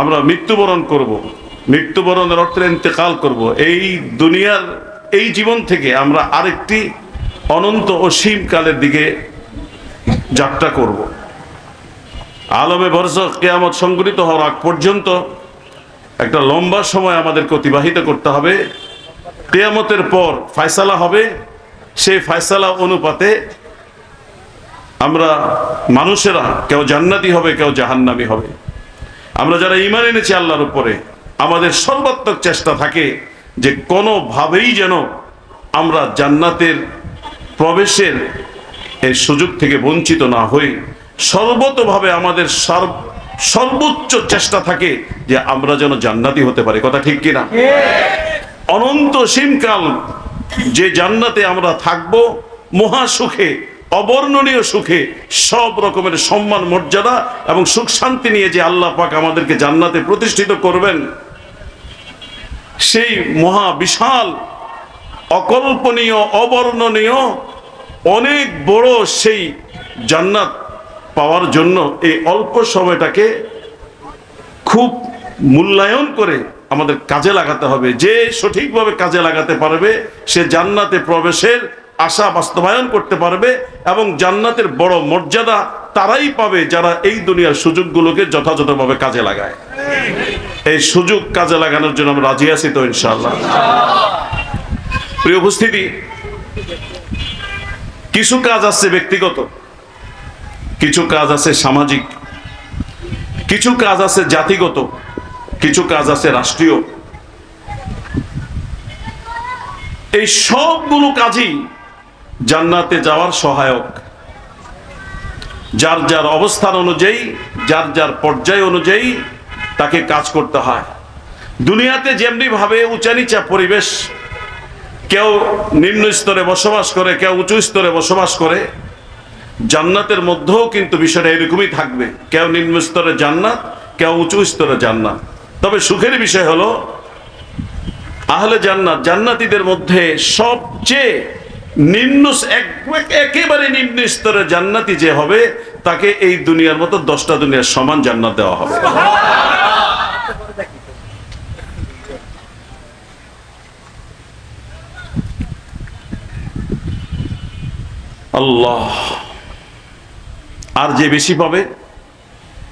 আমরা মৃত্যুবরণ করব। মৃত্যুবরণের অর্থে ইন্তেকাল করব। এই দুনিয়ার এই জীবন থেকে আমরা আরেকটি অনন্ত অসীম কালের দিকে যাত্রা করব। আলমে বর্ষ কেয়ামত সংগঠিত হওয়ার আগ পর্যন্ত একটা লম্বা সময় আমাদেরকে অতিবাহিত করতে হবে। কেয়ামতের পর ফায়সালা হবে। সেই ফায়সালা অনুপাতে আমরা মানুষেরা কেউ জান্নাতি হবে, কেউ জাহান্নামি হবে। আমরা যারা ইমান এনেছি আল্লাহর উপরে, আমাদের সর্বাত্মক চেষ্টা থাকে যে কোনোভাবেই যেন আমরা জান্নাতের প্রবেশের এই সুযোগ থেকে বঞ্চিত না হই। সর্বতভাবে আমাদের সর্ব- সর্বোচ্চ চেষ্টা থাকে যে আমরা যেন জান্নাতি হতে পারি। কথা ঠিক কিনা? অনন্ত সীমকাল যে জান্নাতে আমরা থাকব মহা সুখে অবর্ণনীয় সুখে সব রকমের সম্মান, মর্যাদা এবং সুখ শান্তি নিয়ে যে আল্লাহ পাক আমাদেরকে জান্নাতে প্রতিষ্ঠিত করবেন, সেই মহা বিশাল, অকল্পনীয়, অবর্ণনীয়, অনেক বড় সেই জান্নাত পাওয়ার জন্য এই অল্প সময়টাকে খুব মূল্যায়ন করে আমাদের কাজে লাগাতে হবে। যে সঠিকভাবে কাজে লাগাতে পারবে, সে জান্নাতে প্রবেশের আশা বাস্তবায়ন করতে পারবে এবং জান্নাতের বড় মর্যাদা তারাই পাবে যারা এই দুনিয়ার সুযোগগুলোকে যথাযথভাবে কাজে লাগায়। এই সুযোগ কাজে লাগানোর জন্য আমরা রাজি আছি তো ইনশাআল্লাহ। প্রিয় উপস্থিতি, কিছু কাজ আছে ব্যক্তিগত, কিছু কাজ আছে সামাজিক, কিছু কাজ আছে জাতিগত, কিছু কাজ আছে রাষ্ট্রীয়। এই সবগুলো কাজই জান্নাতে যাওয়ার সহায়ক। যার যার অবস্থান অনুযায়ী, যার যার পর্যায় অনুযায়ী তাকে কাজ করতে হয়। দুনিয়াতে যেমনি ভাবে উঁচা নিচা পরিবেশ, কেউ নিম্ন স্তরে বসবাস করে, কেউ উঁচু স্তরে বসবাস করে, জান্নাতের মধ্যেও কিন্তু বিষয়টা এরকমই থাকবে। কেউ নিম্ন স্তরে জান্নাত, কেউ উঁচু স্তরে জান্নাত। তবে সুখের বিষয় হলো, আহলে জান্নাত জান্নাতীদের মধ্যে সবচেয়ে নিম্ন এক- একেবারে নিম্ন স্তরে জান্নাতি যে হবে, তাকে এই দুনিয়ার মতো দশটা দুনিয়ার সমান জান্নাত দেওয়া হবে। আল্লাহ। আর যে বেশি পাবে,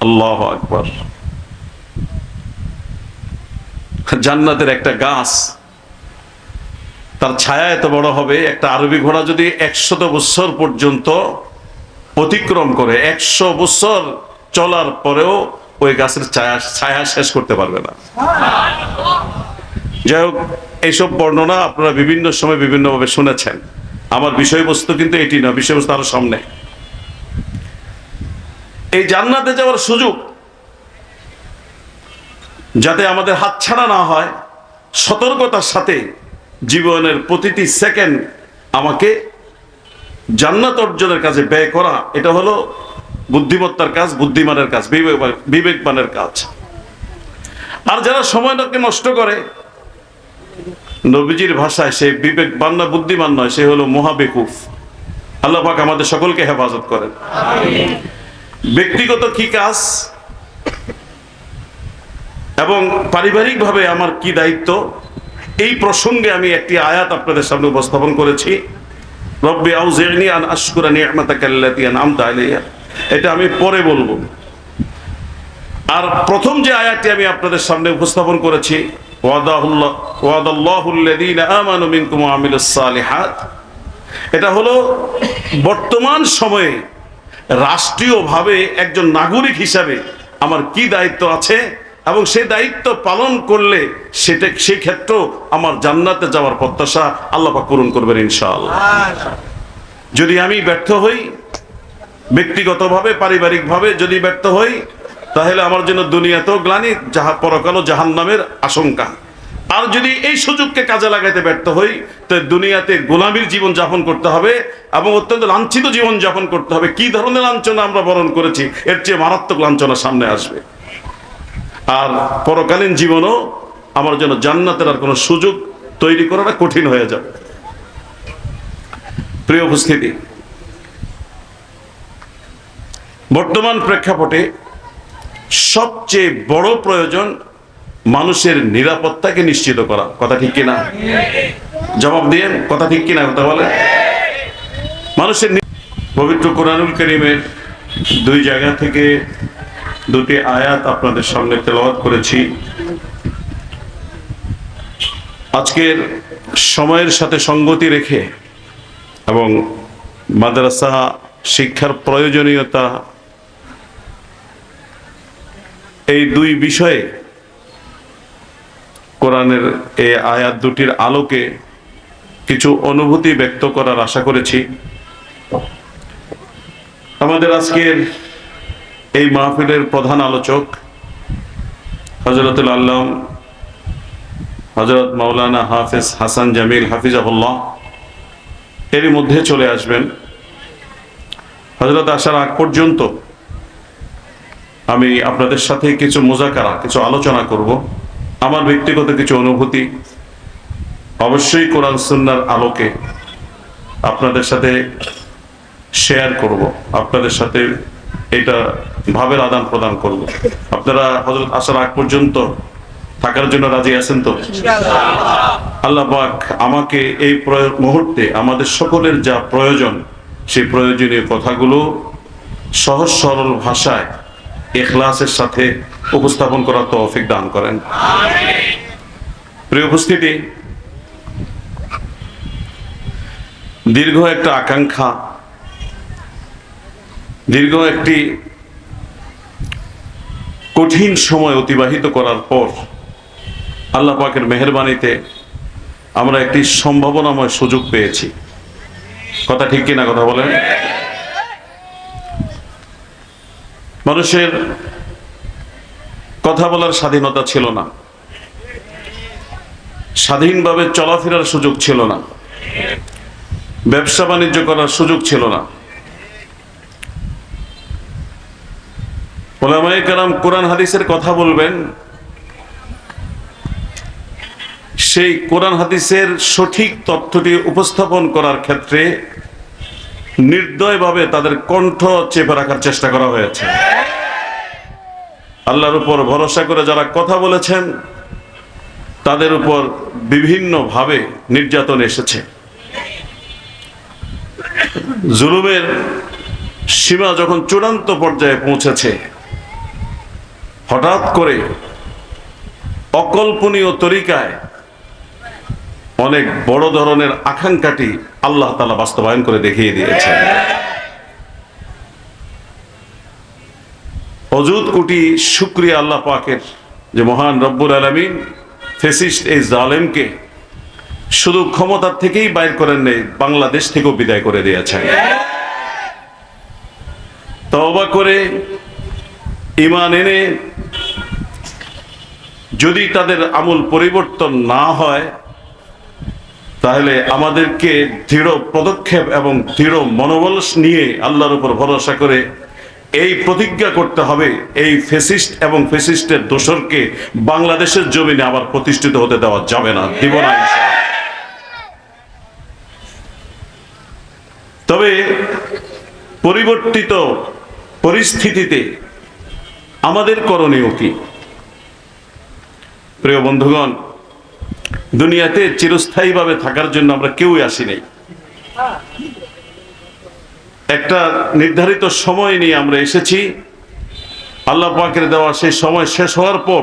আল্লাহ আকবার। জান্নাতের একটা গাছ তার ছায়া এত বড় হবে, একটা আরবি ঘোড়া যদি একশত বছর পর্যন্ত অতিক্রম করে, একশো বছর চলার পরেও ওই গাছের ছায়া ছায়া শেষ করতে পারবে না। যাই হোক, এইসব বর্ণনা আপনারা বিভিন্ন সময় বিভিন্নভাবে শুনেছেন। আমার বিষয়বস্তু কিন্তু এটি না, বিষয়বস্তু আরও সামনে। এই জান্নাতে যাওয়ার সুযোগ, যাতে আমাদের হাতছাড়া না হয়, সতর্কতার সাথে জীবনের প্রতিটি সেকেন্ড আমাকে জান্নাত অর্জনের কাজে ব্যয় করা, এটা হলো বুদ্ধিমত্তার কাজ, বুদ্ধিমানের কাজ, বিবেক- বিবেকবানের কাজ। আর যারা সময়টাকে নষ্ট করে, নবীজির ভাষায় সে বিবেকবান না, বুদ্ধিমান নয়, সে হলো মহাবেকুফ। আল্লাহ পাক আমাদের সকলকে হেফাজত করেন। ব্যক্তিগত কি কাজ এবং পারিবারিকভাবে আমার কি দায়িত্ব এই প্রসঙ্গে আমি একটি আয়াত আপনাদের সামনে উপস্থাপন করেছি। এটা আমি পরে বলব। আর প্রথম যে আয়াতটি আমি আপনাদের সামনে উপস্থাপন করেছি এটা হলো বর্তমান সময়ে রাষ্ট্রীয়ভাবে একজন নাগরিক হিসাবে আমার কি দায়িত্ব আছে এবং সে দায়িত্ব পালন করলে সেটা সেই ক্ষেত্র আমার জান্নাতে যাওয়ার প্রত্যাশা আল্লাহ পূরণ করবেন ইনশাআল্লাহ। যদি আমি ব্যর্থ হই, ব্যক্তিগতভাবে, পারিবারিকভাবে যদি ব্যর্থ হই, তাহলে আমার জন্য দুনিয়াতেও গ্লানি যাহা পরকালও জাহান নামের আশঙ্কা। আর যদি এই সুযোগকে কাজে লাগাইতে ব্যর্থ হই, তো দুনিয়াতে গোলামীর জীবন যাপন করতে হবে এবং অত্যন্ত লাঞ্ছিত জীবন যাপন করতে হবে। কি ধরনের লাঞ্ছনা আমরা বরণ করেছি? এর চেয়ে মারাত্মক লাঞ্ছনা সামনে আসবে। আর পরকালীন জীবনও আমার জন্য জান্নাতের আর কোনো সুযোগ তৈরি করাটা কঠিন হয়ে যাবে। প্রিয় উপস্থিতি, বর্তমান প্রেক্ষাপটে সবচেয়ে বড় প্রয়োজন মানুষের নিরাপত্তাকে নিশ্চিত করা। কথা ঠিক কিনা? জবাব দিয়ে, কথা ঠিক কিনা কথা বলে মানুষের পবিত্র কোরআনুল করিমের দুই জায়গা থেকে দুটি আয়াত আপনাদের সামনে তেলাওয়াত করেছি। আজকের সময়ের সাথে সঙ্গতি রেখে এবং মাদ্রাসা শিক্ষার প্রয়োজনীয়তা, এই দুই বিষয়ে কোরআনের এই আয়াত দুটির আলোকে কিছু অনুভূতি ব্যক্ত করার আশা করেছি। আমাদের আজকের এই মাহফিলের প্রধান আলোচক হজরতুল আল্লাম হজরত মাওলানা হাফেজ হাসান জামিল হাফিজাহুল্লাহ। এরই মধ্যে চলে আসবেন। হজরত আসার আগ পর্যন্ত আমি আপনাদের সাথে কিছু মোজাকারা, কিছু আলোচনা করব। আমার ব্যক্তিগত কিছু অনুভূতি। অবশ্যই কোরআন সুন্নার আলোকে আপনাদের সাথে শেয়ার করব। আপনাদের সাথে এটা ভাবের আদান প্রদান করব। আপনারা হজরত আসার আগ পর্যন্ত থাকার জন্য রাজি আছেন তো? আল্লাহ পাক আমাকে এই মুহূর্তে আমাদের সকলের যা প্রয়োজন, সেই প্রয়োজনীয় কথাগুলো সহজ সরল ভাষায় এখলাসের সাথে উপস্থাপন করার তৌফিক দান করেন। প্রিয় উপস্থিতি, দীর্ঘ একটা আকাঙ্ক্ষা, দীর্ঘ একটি কঠিন সময় অতিবাহিত করার পর আল্লাহ পাকের মেহরবানিতে আমরা একটি সম্ভাবনাময় সুযোগ পেয়েছি। কথা ঠিক কিনা কথা বলেন? মানুষের কথা বলার স্বাধীনতা ছিল না। স্বাধীনভাবে চলাফেরার সুযোগ ছিল না। ব্যবসা বাণিজ্য করার সুযোগ ছিল না। ওলামায়ে কারাম কোরআন হাদিসের কথা বলবেন। সেই কোরআন হাদিসের সঠিক তথ্যটি উপস্থাপন করার ক্ষেত্রে নির্দয়ভাবে তাদের কণ্ঠ চেপে রাখার চেষ্টা করা হয়েছে। আল্লাহর উপর ভরসা করে যারা কথা বলেছেন, তাদের উপর বিভিন্নভাবে নির্যাতন এসেছে। জুলুমের সীমা যখন চূড়ান্ত পর্যায়ে পৌঁছেছে হঠাৎ করে অকল্পনীয় তরিকায় অনেক বড় ধরনের আকাঙ্ক্ষাটি আল্লাহ তালা বাস্তবায়ন করে দেখিয়ে দিয়েছেন। অজুত কোটি শুক্রিয়া আল্লাহ পাকের যে মহান রব্বুল আলমিন ফেসিস্ট এই জালেমকে শুধু ক্ষমতার থেকেই বাইর করেন নেই, বাংলাদেশ থেকেও বিদায় করে দিয়েছেন। তবা করে ইমান এনে যদি তাদের আমূল পরিবর্তন না হয়, তাহলে আমাদেরকে দৃঢ় পদক্ষেপ এবং দৃঢ় মনোবল নিয়ে আল্লাহর উপর ভরসা করে এই প্রতিজ্ঞা করতে হবে, এই ফেসিস্ট এবং ফেসিস্টের দোসরকে বাংলাদেশের জমিনে আবার প্রতিষ্ঠিত হতে দেওয়া যাবে না, দিব না তবে পরিবর্তিত পরিস্থিতিতে আমাদের করণীয় কি? প্রিয় বন্ধুগণ, দুনিয়াতে চিরস্থায়ীভাবে থাকার জন্য আমরা কেউই আসি নাই। একটা নির্ধারিত সময় নিয়ে আমরা এসেছি। আল্লাহ পাকের দেওয়া সেই সময় শেষ হওয়ার পর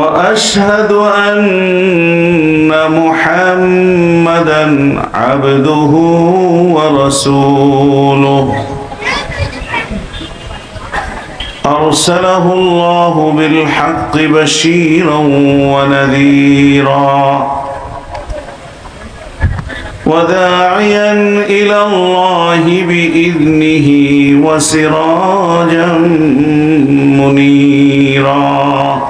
وأشهد أن محمدا عبده ورسوله. أرسله الله بالحق بشيرا ونذيرا. وداعيا إلى الله بإذنه وسراجا منيرا.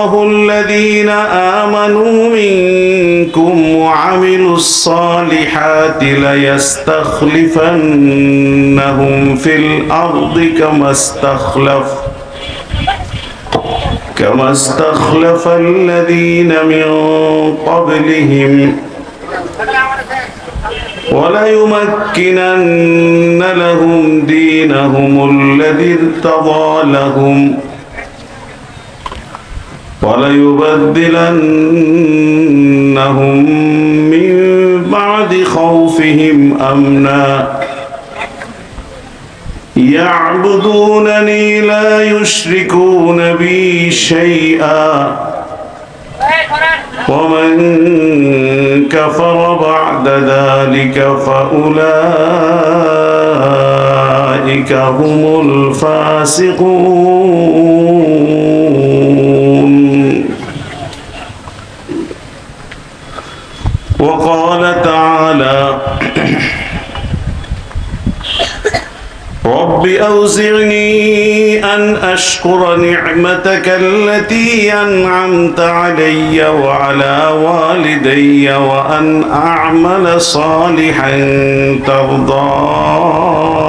الله الذين آمنوا منكم وعملوا الصالحات ليستخلفنهم في الأرض كما استخلف كما استخلف الذين من قبلهم. وليمكنن لهم دينهم الذي ارتضى لهم. وليبدلنهم من بعد خوفهم أمنا. يعبدونني لا يشركون بي شيئا. ومن كفر بعد ذلك فأولئك هم الفاسقون. وقال تعالى رب أوزعني أن أشكر نعمتك التي أنعمت علي وعلى والدي وأن أعمل صالحا ترضاه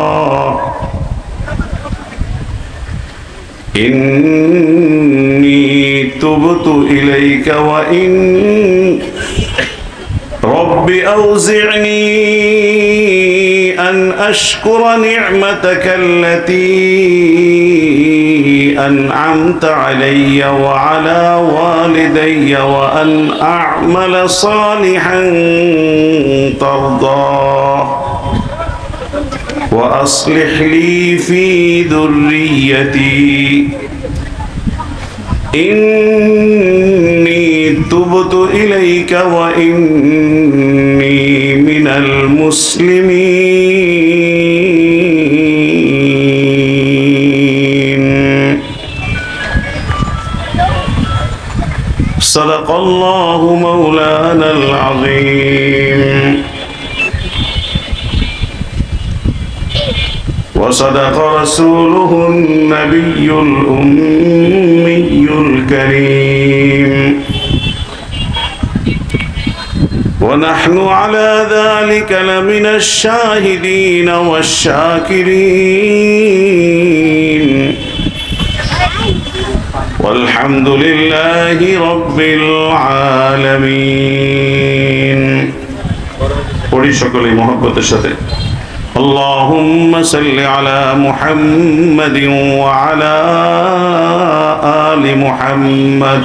إني تبت إليك وإن رب أوزعني أن أشكر نعمتك التي أنعمت علي وعلى والدي وأن أعمل صالحا ترضاه وأصلح لي في ذريتي. إني تبت إليك وإني من المسلمين. صدق الله مولانا العظيم. وصدق رسوله النبي الأمي الكريم. ونحن على ذلك لمن الشاهدين والشاكرين والحمد لله رب العالمين পড়ি সকলেই মহব্বতের সাথে اللهم صل على محمد وعلى آل محمد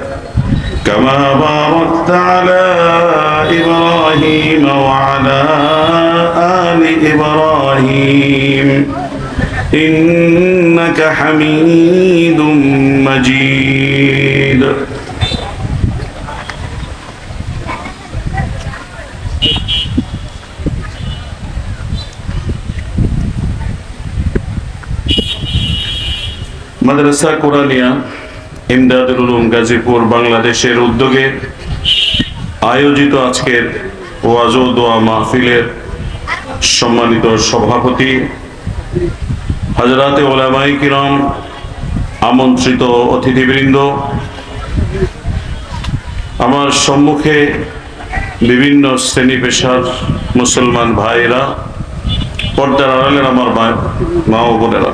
كما باركت على إبراهيم وعلى آل إبراهيم. إنك حميد مجيد. مدرسة قرآنية. ইমদাদুল উলুম গাজীপুর, বাংলাদেশের উদ্যোগে আয়োজিত আজকের ওয়াজ দোয়া মাহফিলের সম্মানিত সভাপতি, হাজরাতে ওলামাই কিরম, আমন্ত্রিত অতিথিবৃন্দ, আমার সম্মুখে বিভিন্ন শ্রেণি পেশার মুসলমান ভাইরা পর্দার আড়ালের আমার মা ও বোনেরা।